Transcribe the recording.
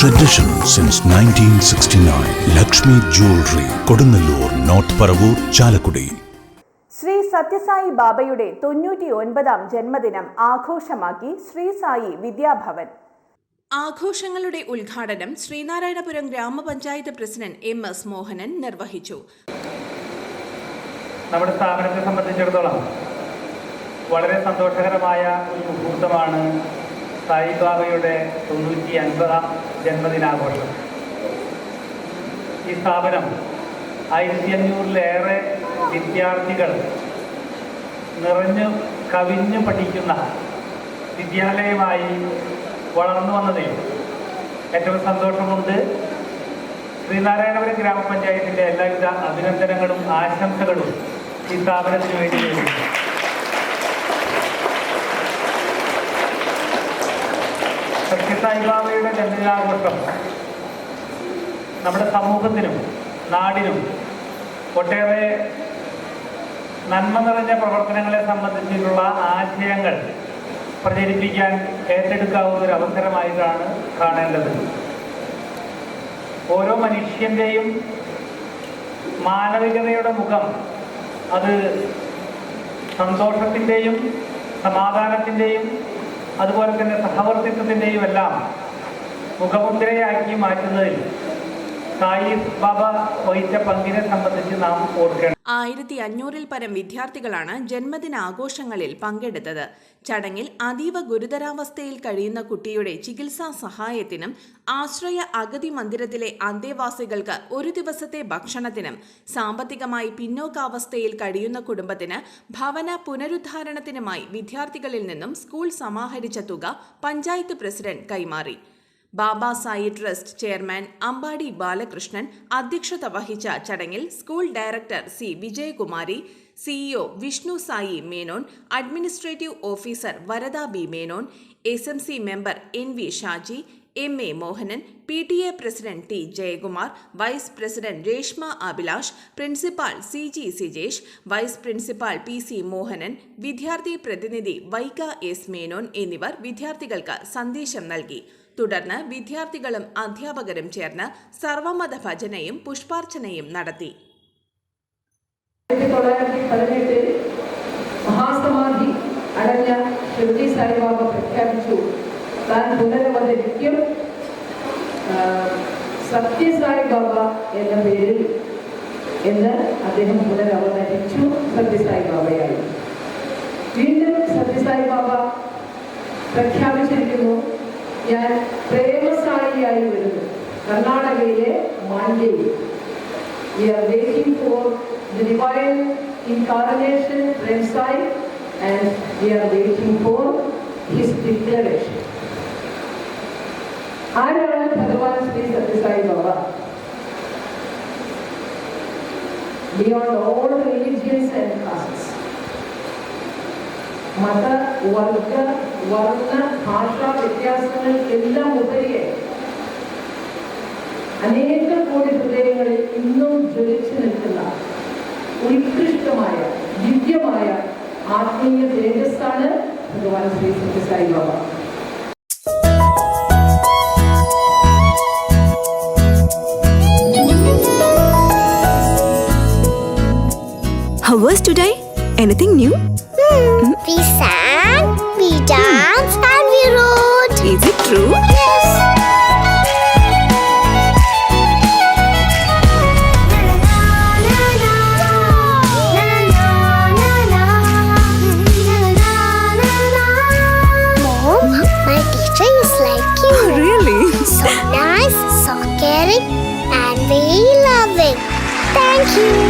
Tradition since 1969. Lakshmi Jewelry, കൊടുങ്ങല്ലൂർ north Paravur Chalakudy Shri Sathya Sai ബാബയുടെ തൊണ്ണൂറ്റി ഒൻപതാം ജന്മദിനം ആഘോഷമാക്കി ശ്രീ സായി വിദ്യാഭവൻ. ആഘോഷങ്ങളുടെ ഉദ്ഘാടനം ശ്രീനാരായണപുരം ഗ്രാമപഞ്ചായത്ത് പ്രസിഡന്റ് എം എസ് മോഹനൻ നിർവഹിച്ചു. നമ്മുടെ സ്ഥാപനത്തെ സംബന്ധിച്ചിടത്തോളം വളരെ സന്തോഷകരമായ ഒരു മുഹൂർത്തമാണ് സായിബാബയുടെ തൊണ്ണൂറ്റി അൻപതാം ജന്മദിനാഘോഷം. ഈ സ്ഥാപനം ആയിരത്തി അഞ്ഞൂറിലേറെ വിദ്യാർത്ഥികൾ നിറഞ്ഞു കവിഞ്ഞു പഠിക്കുന്ന വിദ്യാലയമായി വളർന്നു വന്നതിൽ ഏറ്റവും സന്തോഷമുണ്ട്. ശ്രീനാരായണപുരം ഗ്രാമപഞ്ചായത്തിന്റെ എല്ലാവിധ അഭിനന്ദനങ്ങളും ആശംസകളും ഈ സ്ഥാപനത്തിന് വേണ്ടി സത്യസായിബാബയുടെ ജന്മദിനാഘോഷം നമ്മുടെ സമൂഹത്തിനും നാടിനും ഒട്ടേറെ നന്മ നിറഞ്ഞ പ്രവർത്തനങ്ങളെ സംബന്ധിച്ചിട്ടുള്ള ആശയങ്ങൾ പ്രചരിപ്പിക്കാൻ ഏറ്റെടുക്കാവുന്ന ഒരു അവസരമായിട്ടാണ് കാണേണ്ടത്. ഓരോ മനുഷ്യന്റെയും മാനവികതയുടെ മുഖം അത് സന്തോഷത്തിന്റെയും സമാധാനത്തിന്റെയും അതുപോലെ തന്നെ സഹവർത്തിത്വത്തിന്റെയും എല്ലാം മുഖമുദ്രയാക്കി മാറ്റുന്നതിൽ ബാബ സംബന്ധിച്ച് നാം ഓർക്കണം. ആയിരത്തി അഞ്ഞൂറിൽ പരം വിദ്യാർത്ഥികളാണ് ജന്മദിന ആഘോഷങ്ങളിൽ പങ്കെടുത്തത്. ചടങ്ങിൽ അതീവ ഗുരുതരാവസ്ഥയിൽ കഴിയുന്ന കുട്ടിയുടെ ചികിത്സാ സഹായത്തിനും ആശ്രയ അഗതി മന്ദിരത്തിലെ അന്തേവാസികൾക്ക് ഒരു ദിവസത്തെ ഭക്ഷണത്തിനും സാമ്പത്തികമായി പിന്നോക്കാവസ്ഥയിൽ കഴിയുന്ന കുടുംബത്തിന് ഭവന പുനരുദ്ധാരണത്തിനുമായി വിദ്യാർത്ഥികളിൽ നിന്നും സ്കൂൾ സമാഹരിച്ച തുക പഞ്ചായത്ത് പ്രസിഡന്റ് കൈമാറി. ബാബ സായി ട്രസ്റ്റ് ചെയർമാൻ അമ്പാടി ബാലകൃഷ്ണൻ അധ്യക്ഷത വഹിച്ച ചടങ്ങിൽ school director C Vijayakumari CEO Vishnu Sai Menon administrative officer Varada B Menon S M C member N V Shaji M A Mohanan P T A president T Jayakumar vice president Reshma Abhilash principal C G Sijesh vice principal P C Mohanan വിദ്യാർത്ഥി പ്രതിനിധി വൈക S Menon എന്നിവർ വിദ്യാർത്ഥികൾക്ക് സന്ദേശം നൽകി. തുടർന്ന് വിദ്യാർത്ഥികളും അധ്യാപകരും ചേർന്ന് സർവമത ഭജനയും പുഷ്പാർച്ചനയും നടത്തി. മഹാസമാധി അടഞ്ഞ ഷിർദി സായിബാബ പ്രഖ്യാപിച്ചു. താൻ പുനരവതരിക്കും. സത്യസായി ബാബ എന്ന പേരിൽ എന്ന് അദ്ദേഹം പുനരവതരിച്ചു സത്യസായി ബാബയായി വീണ്ടും സത്യസായി ബാബ പ്രഖ്യാപിച്ചിരിക്കുന്നു. ഞാൻ പ്രേമസായിയായി വരുന്നു കർണാടകയിലെ മാണ്ഡ്യയിൽ We are waiting for the divine incarnation, Premsai, and we are waiting for his declaration. ആരാണ് Bhagwan Shri Sathya Sai Baba beyond all religions and castes മത വർഗ വർണ ഭാഷാ എല്ലാം ഉപരിയെ അനേക കോടി ഹൃദയങ്ങളിൽ ഇന്നും ജ്വലിച്ചു നിൽക്കുന്ന ഉത്കൃഷ്ടമായ ദിവ്യമായ ആത്മീയ തേജസ്സാണ് ഭഗവാൻ Shri Sathya Sai Baba How was today? Anything new? We sang, we danced, and we wrote. Is it true? Yes. Mom, my teacher is like you. Oh, really? So nice, so caring, and very loving. Thank you.